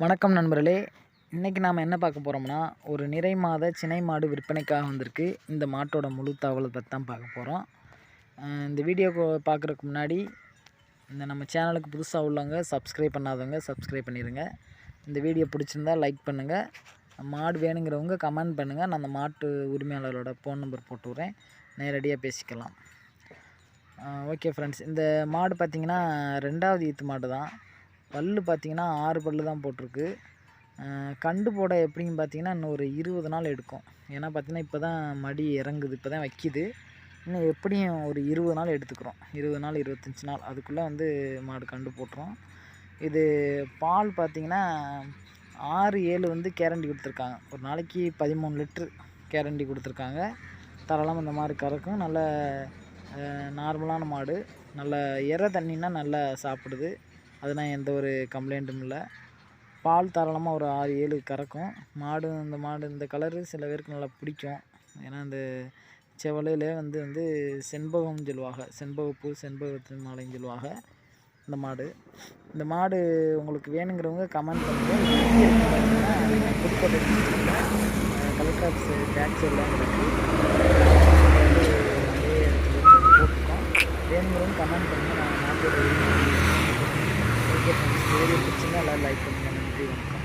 வணக்கம் நண்பர்களே. இன்றைக்கி நாம் என்ன பார்க்க போகிறோம்னா ஒரு நிறை மாத சினை மாடு விற்பனைக்காக வந்திருக்கு. இந்த மாட்டோட முழு தகவலை பற்றி தான் பார்க்க போகிறோம் இந்த வீடியோ பார்க்குறதுக்கு முன்னாடி இந்த நம்ம சேனலுக்கு புதுசாக உள்ளவங்க சப்ஸ்கிரைப் பண்ணாதவங்க சப்ஸ்கிரைப் பண்ணிடுங்க இந்த வீடியோ பிடிச்சிருந்தா லைக் பண்ணுங்கள் மாடு வேணுங்கிறவங்க கமெண்ட் பண்ணுங்கள் நான் அந்த மாட்டு உரிமையாளரோட ஃபோன் நம்பர் போட்டு விட்றேன். நேரடியாக பேசிக்கலாம். ஓகே ஃப்ரெண்ட்ஸ் இந்த மாடு பார்த்திங்கன்னா ரெண்டாவது ஈத்து மாடு தான். பல் பார்த்திங்கன்னா ஆறு பல்லு தான் போட்டிருக்கு. கண்டு போட எப்படின்னு பார்த்தீங்கன்னா இன்னும் ஒரு இருபது நாள் எடுக்கும். ஏன்னா பார்த்திங்கன்னா இப்போ தான் மடி இறங்குது இப்போ தான் வைக்கிது. இன்னும் எப்படியும் ஒரு இருபது நாள் எடுத்துக்கிறோம். இருபது நாள் இருபத்தஞ்சி நாள். அதுக்குள்ளே வந்து மாடு கண்டு போட்டுரும். இது பால் பார்த்திங்கன்னா ஆறு ஏழு வந்து கேரண்டி கொடுத்துருக்காங்க. ஒரு நாளைக்கு பதிமூணு லிட்ரு கேரண்டி கொடுத்துருக்காங்க. தாராளமாக இந்த மாதிரி கறக்கும். நல்ல நார்மலான மாடு. நல்ல இற தண்ணின்னா நல்லா சாப்பிடுது. அதெல்லாம் எந்த ஒரு கம்ப்ளைண்ட்டும் இல்லை. பால் தாராளமாக ஒரு ஆறு ஏழு கறக்கும். மாடு இந்த மாடு இந்த கலரு சில பேருக்கு நல்லா பிடிக்கும். ஏன்னா இந்த செவலையிலே வந்து வந்து செண்பகம் சொல்லுவாங்க. செண்பகப்பூ செண்பகத்து மாலைன்னு சொல்லுவாங்க. இந்த மாடு. இந்த மாடு உங்களுக்கு வேணுங்கிறவங்க கமெண்ட் பண்ணுங்கள் புதுக்கோட்டை கலெக்டர் ஆஃபீஸ் டேக்ஸ் எல்லாம் கிடக்கு வேணுங்கிறவங்க கமெண்ட் பண்ணுங்கள் நான் மாட்டோட வீடியோ பிடிச்சிருந்தா எல்லோரும் லைக் பண்ணுங்கள் நன்றி வணக்கம்